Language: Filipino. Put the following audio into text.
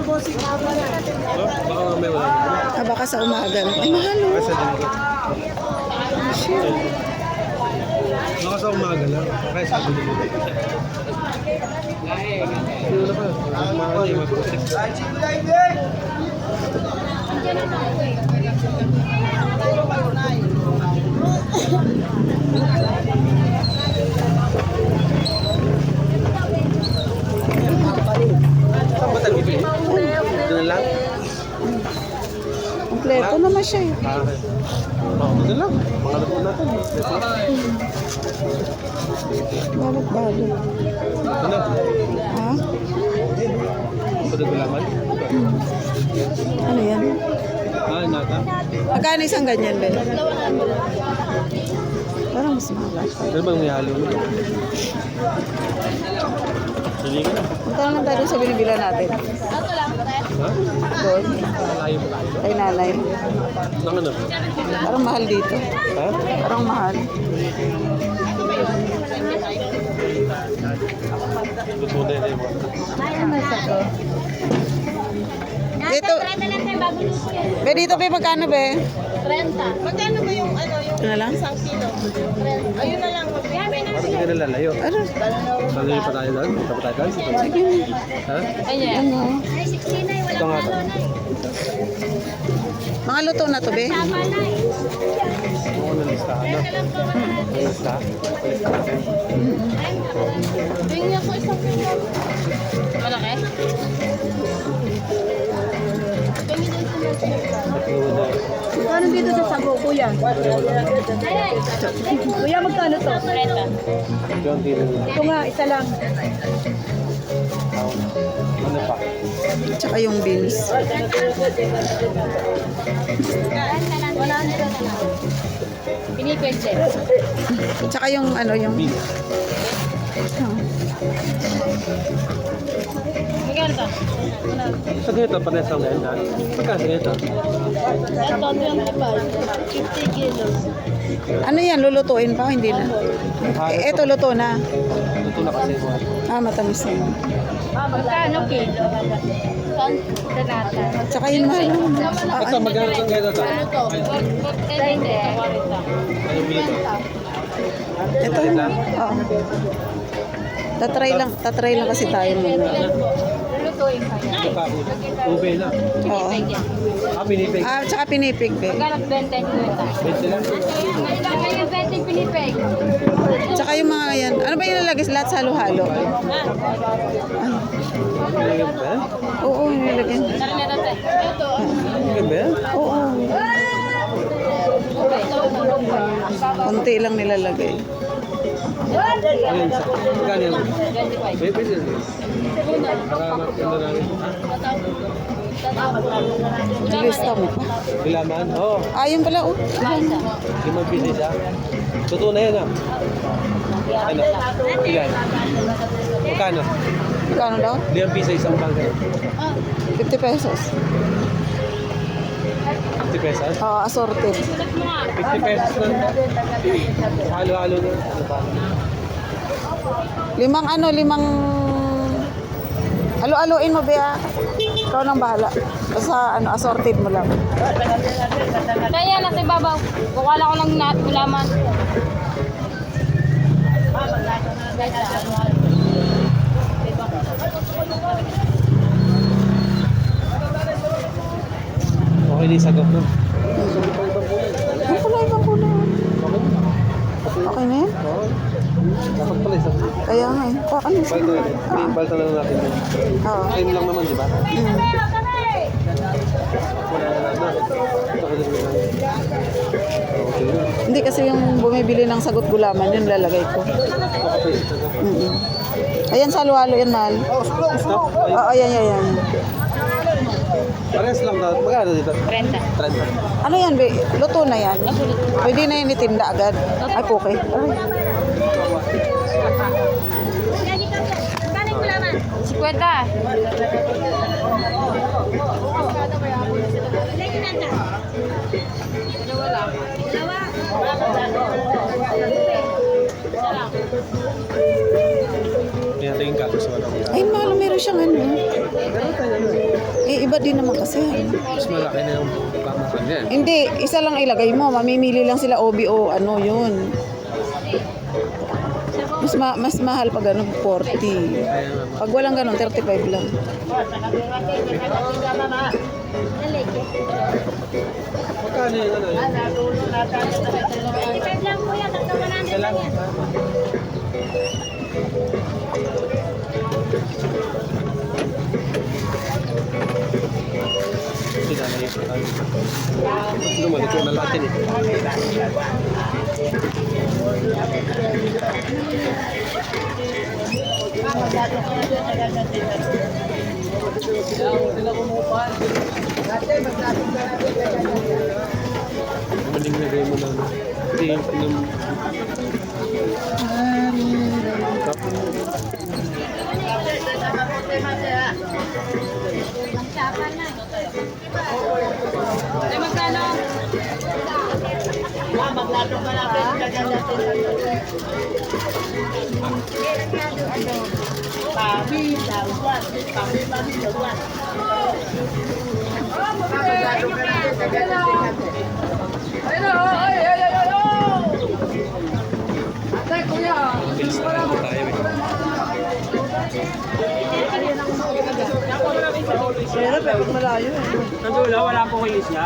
yan, bossing. Baka mamaya wala. Ah, baka sa umaga. Ay, mahal oh. Kasi. Shit. Baka sa umaga lang. Kaya sa linggo. Hindi wala pa. Umaga na yung mag-pusik. Saan ba tayo bibili? Doon lang? Kompleto naman siya eh. Ah, doon lang. Mga luto natin. Balot-balot. Ano? Ha? Pwede gulaman? Ano yan? Ah, nata. Magkano isang ganyan, Ben? Parang mas mahal. Ano bang may halo mo? Hindi ka na. Punta lang tayo sa binibila natin. Ha? Doon. Malayo mo tayo. Kay nanay. Nang ano? Parang mahal dito. Ha? Parang mahal. Luto na yun. Dito. Be, dito be, magkano be? 30. Magkano ba yung ano, yung Ano lang? isang kilo? 30. Ayun na lang. Parang hindi ka nalalayo. Ano? Lalayo pa tayo doon? Punta pa tayo doon? Sige. Ha? Ano? Ito nga to. Mga luto na to, be? Oo, nalistahan na. Nalistahan? Nalistahan. Magkano dito sa sago, kuya? Kuya, magkano to? 30. John Deere na. Ito nga, isa lang. Ano pa? Tsaka yung beans. Pinipwede. Tsaka yung ano, yung... Beans. Sa ganito, pares ang dahil na. Pagka sa ganito. Ito, 25. 50 kilos. Ano yan, lulutuin pa? Hindi na. Eh, eto, luto na. Luto na kasi. Ah, matamis na yun. Magkano kilo? Tanata. Tsaka yung mahal. Ah, Ito, magkano sa ganito to? Ano to? 20. Ano bili to? ito yung... Oo. Tatry lang, tatry lang kasi tayo muna. Lulutuin pa yan. Ube na. Oo. Ah, pinipig. Ah, tsaka pinipig, be. Magkano 20 kwenta? Bente lang. Ay, yung 20 pinipeg. Tsaka yung mga yan. Ano ba yung nilalagay? Lahat sa halo-halo? Ay, Pinipig ba? oo, nilalagay. Tara na natin. Ito. Pinipig ba? Oo. Konti lang nilalagay. Ayun, sa magkano yan? 25. Wait, wait. Para namin. Lista mo pa. Bilaman? Oo. Ah, yun pala. Oh. Limang pieces ah. Totoo na yan ah. Ano? Ilan? Magkano? Kano daw? Limang piso isang bangka. 50 pesos. 50 pesos? Oo, assorted. 50 pesos na. Halo-halo na. Ano? Limang ano, limang... Alo-aloin mo, Bea. Ikaw nang bahala. Basta ano, assorted mo lang. Kaya nasa ibabaw. Kukuha ko lang na gulaman. Yung sagap na. Ano pala ibang kulay? Okay na yan? Oo. Dapat pala isang. Kaya nga eh. Oh, ano siya? Balta. Balta na lang natin. Oo. Same lang naman, di ba? Mm. Hindi kasi yung bumibili ng sagot gulaman, yun lalagay ko. Okay. Mm Ayan sa halo-halo yan, mahal. Stop. Ay, Oo, ayan, ayan, ayan. Parehas lang daw. Magkano dito? 30. 30. Ano yan, be? Luto na yan. Pwede na yan itinda agad. Ay, okay. Ay. 50. Kaya tingin ka gusto mo Ay, mahal, meron siyang ano. Meron tayo May iba din naman kasi. Mas malaki na yung pamakan yan. Hindi, isa lang ilagay mo. Mamimili lang sila OB o ano yun. Mas, ma- mas mahal pag ano, 40. Kaya nga, Pag walang ganun, 35 lang. magkano yung ano yun? Depende lang po yan. Hanggang 100 lang yan. Sinanay pa tayo. Lumalik na natin eh. Maling lagay mo lang. Hindi Bilis na lang tayo eh. Pero, pero malayo eh. Nandun wala, wala po kayo siya.